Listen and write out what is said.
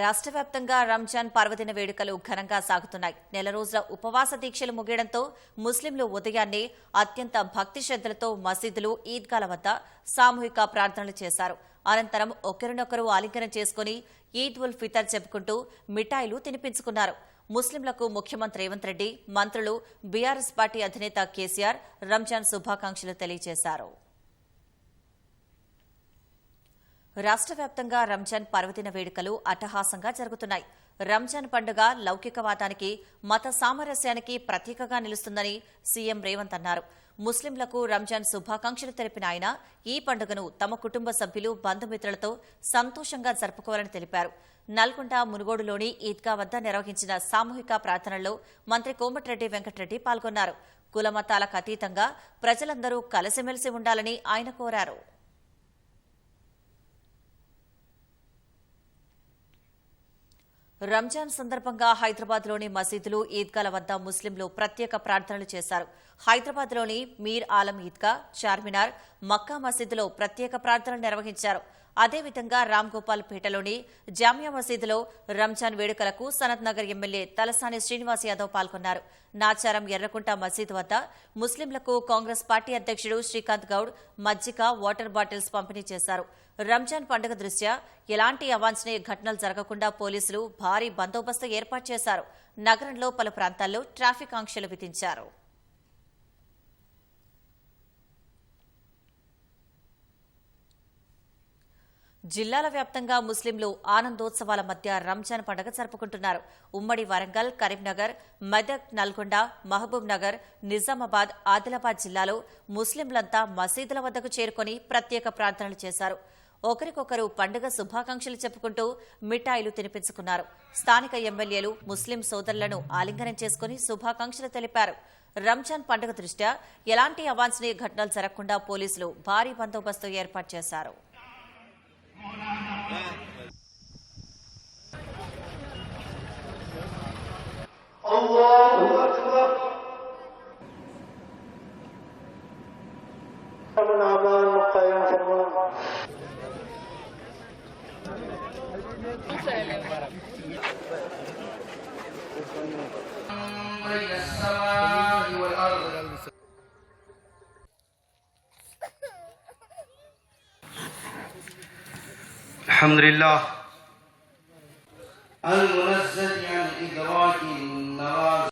రాష్ట్ర వ్యాప్తంగా రంజాన్ పర్వదిన వేడుకలు ఘనంగా సాగుతున్నాయి. నెల రోజుల ఉపవాస దీక్షలు ముగియడంతో ముస్లింలు ఉదయాన్నే అత్యంత భక్తి శ్రద్దలతో మసీదులు ఈద్గాల వద్ద సామూహిక ప్రార్థనలు చేశారు. అనంతరం ఒకరినొకరు ఆలింగనం చేసుకుని ఈద్ ఉల్ ఫితర్ చెప్పుకుంటూ మిఠాయిలు తినిపించుకున్నారు. ముస్లింలకు ముఖ్యమంత్రి రేవంత్ రెడ్డి మంత్రులు బీఆర్ఎస్ పార్టీ అధినేత కేసీఆర్ రంజాన్ శుభాకాంక్షలు తెలియజేశారు. రాష్ట్ర వ్యాప్తంగా రంజాన్ పర్వదిన వేడుకలు అట్టహాసంగా జరుగుతున్నాయి. రంజాన్ పండుగ లౌకికవాదానికి మత సామరస్యానికి ప్రతీకగా నిలుస్తుందని సీఎం రేవంత్ అన్నారు. ముస్లింలకు రంజాన్ శుభాకాంక్షలు తెలిపిన ఆయన ఈ పండుగను తమ కుటుంబ సభ్యులు బంధుమిత్రులతో సంతోషంగా జరుపుకోవాలని తెలిపారు. నల్గొండ మునుగోడులోని ఈద్గా వద్ద నిర్వహించిన సామూహిక ప్రార్థనల్లో మంత్రి కోమటిరెడ్డి వెంకటరెడ్డి పాల్గొన్నారు. కులమతాలకు అతీతంగా ప్రజలందరూ కలిసిమెలిసి ఉండాలని ఆయన కోరారు. రంజాన్ సందర్భంగా హైదరాబాద్లోని మసీదులు ఈద్గాల వద్ద ముస్లింలు ప్రత్యేక ప్రార్థనలు చేశారు. హైదరాబాద్లోని మీర్ ఆలం ఈద్గా చార్మినార్ మక్కా మసీదులో ప్రత్యేక ప్రార్థనలు నిర్వహించారు. అదేవిధంగా రామ్ గోపాల్ పేటలోని జామియా మసీదులో రంజాన్ వేడుకలకు సనత్ నగర్ ఎమ్మెల్యే తలసాని శ్రీనివాస్ యాదవ్ పాల్గొన్నారు. నాచారం ఎర్రకుంట మసీదు వద్ద ముస్లింలకు కాంగ్రెస్ పార్టీ అధ్యక్షుడు శ్రీకాంత్ గౌడ్ మజ్జిగ వాటర్ బాటిల్స్ పంపిణీ చేశారు. రంజాన్ పండుగ దృష్ట్యా ఎలాంటి అవాంఛనీయ ఘటనలు జరగకుండా పోలీసులు భారీ బందోబస్తు ఏర్పాటు చేశారు. నగరంలో పలు ప్రాంతాల్లో ట్రాఫిక్ ఆంక్షలు విధించారు. జిల్లాల వ్యాప్తంగా ముస్లింలు ఆనందోత్సవాల మధ్య రంజాన్ పండుగ జరుపుకుంటున్నారు. ఉమ్మడి వరంగల్ కరీంనగర్ మెదక్ నల్గొండ మహబూబ్ నగర్ నిజామాబాద్ ఆదిలాబాద్ జిల్లాలో ముస్లింలంతా మసీదుల వద్దకు చేరుకొని ప్రత్యేక ప్రార్థనలు చేశారు. ఒకరికొకరు పండుగ శుభాకాంక్షలు చెప్పుకుంటూ మిఠాయిలు తినిపించుకున్నారు. స్థానిక ఎమ్మెల్యేలు ముస్లిం సోదరులను ఆలింగనం చేసుకుని శుభాకాంక్షలు తెలిపారు. రంజాన్ పండుగ దృష్ట్యా ఎలాంటి అవాంఛనీయ ఘటనలు జరగకుండా పోలీసులు భారీ బందోబస్తు ఏర్పాటు చేశారు. الله أكبر. من أعمال مقايم فرمان بين الحمد لله. المنزل عن إدراك النوازل